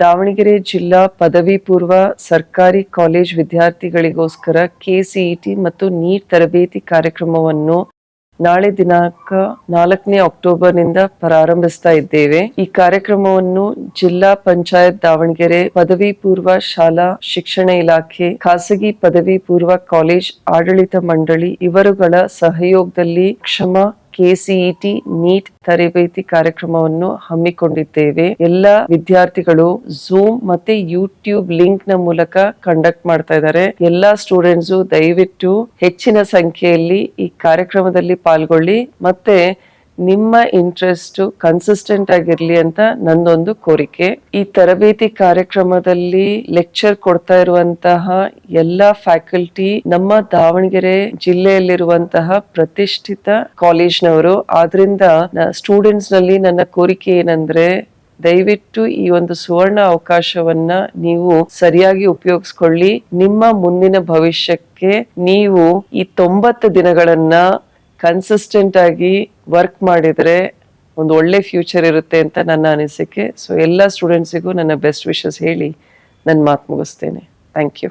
ದಾವಣಗೆರೆ ಜಿಲ್ಲಾ ಪದವಿ ಪೂರ್ವ ಸರ್ಕಾರಿ ಕಾಲೇಜ್ ವಿದ್ಯಾರ್ಥಿಗಳಿಗೋಸ್ಕರ ಕೆಸಿಇಟಿ ಮತ್ತು ನೀಟ್ ತರಬೇತಿ ಕಾರ್ಯಕ್ರಮವನ್ನು ನಾಳೆ ದಿನಾಂಕ ನಾಲ್ಕನೇ ಅಕ್ಟೋಬರ್ನಿಂದ ಪ್ರಾರಂಭಿಸ್ತಾ ಇದ್ದೇವೆ. ಈ ಕಾರ್ಯಕ್ರಮವನ್ನು ಜಿಲ್ಲಾ ಪಂಚಾಯತ್ ದಾವಣಗೆರೆ ಪದವಿ ಪೂರ್ವ ಶಾಲಾ ಶಿಕ್ಷಣ ಇಲಾಖೆ, ಖಾಸಗಿ ಪದವಿ ಪೂರ್ವ ಕಾಲೇಜ್, ಆಡಳಿತ ಮಂಡಳಿ ಇವರುಗಳ ಸಹಯೋಗದಲ್ಲಿ ಕ್ಷಮ ಕೆಸಿಇಟಿ ನೀಟ್ ತರಬೇತಿ ಕಾರ್ಯಕ್ರಮವನ್ನು ಹಮ್ಮಿಕೊಂಡಿದ್ದೇವೆ. ಎಲ್ಲ ವಿದ್ಯಾರ್ಥಿಗಳು ಝೂಮ್ ಮತ್ತೆ ಯೂಟ್ಯೂಬ್ ಲಿಂಕ್ನ ಮೂಲಕ ಕಂಡಕ್ಟ್ ಮಾಡ್ತಾ ಇದ್ದಾರೆ. ಎಲ್ಲಾ ಸ್ಟೂಡೆಂಟ್ಸ್ ದಯವಿಟ್ಟು ಹೆಚ್ಚಿನ ಸಂಖ್ಯೆಯಲ್ಲಿ ಈ ಕಾರ್ಯಕ್ರಮದಲ್ಲಿ ಪಾಲ್ಗೊಳ್ಳಿ. ಮತ್ತೆ ನಿಮ್ಮ ಇಂಟ್ರೆಸ್ಟ್ ಕನ್ಸಿಸ್ಟೆಂಟ್ ಆಗಿರ್ಲಿ ಅಂತ ನಂದೊಂದು ಕೋರಿಕೆ. ಈ ತರಬೇತಿ ಕಾರ್ಯಕ್ರಮದಲ್ಲಿ ಲೆಕ್ಚರ್ ಕೊಡ್ತಾ ಇರುವಂತಹ ಎಲ್ಲ ಫ್ಯಾಕಲ್ಟಿ ನಮ್ಮ ದಾವಣಗೆರೆ ಜಿಲ್ಲೆಯಲ್ಲಿರುವಂತಹ ಪ್ರತಿಷ್ಠಿತ ಕಾಲೇಜ್ನವರು. ಆದ್ರಿಂದ ಸ್ಟೂಡೆಂಟ್ಸ್ನಲ್ಲಿ ನನ್ನ ಕೋರಿಕೆ ಏನಂದ್ರೆ, ದಯವಿಟ್ಟು ಈ ಒಂದು ಸುವರ್ಣ ಅವಕಾಶವನ್ನ ನೀವು ಸರಿಯಾಗಿ ಉಪಯೋಗಿಸ್ಕೊಳ್ಳಿ. ನಿಮ್ಮ ಮುಂದಿನ ಭವಿಷ್ಯಕ್ಕೆ ನೀವು ಈ ತೊಂಬತ್ತು ದಿನಗಳನ್ನ ಕನ್ಸಿಸ್ಟೆಂಟ್ ಆಗಿ ವರ್ಕ್ ಮಾಡಿದ್ರೆ ಒಂದು ಒಳ್ಳೆ ಫ್ಯೂಚರ್ ಇರುತ್ತೆ ಅಂತ ನನ್ನ ಅನಿಸಿಕೆ. ಸೊ ಎಲ್ಲ ಸ್ಟೂಡೆಂಟ್ಸಿಗೂ ನನ್ನ ಬೆಸ್ಟ್ ವಿಶಸ್ ಹೇಳಿ ನನ್ನ ಮಾತು ಮುಗಿಸ್ತೇನೆ. Thank you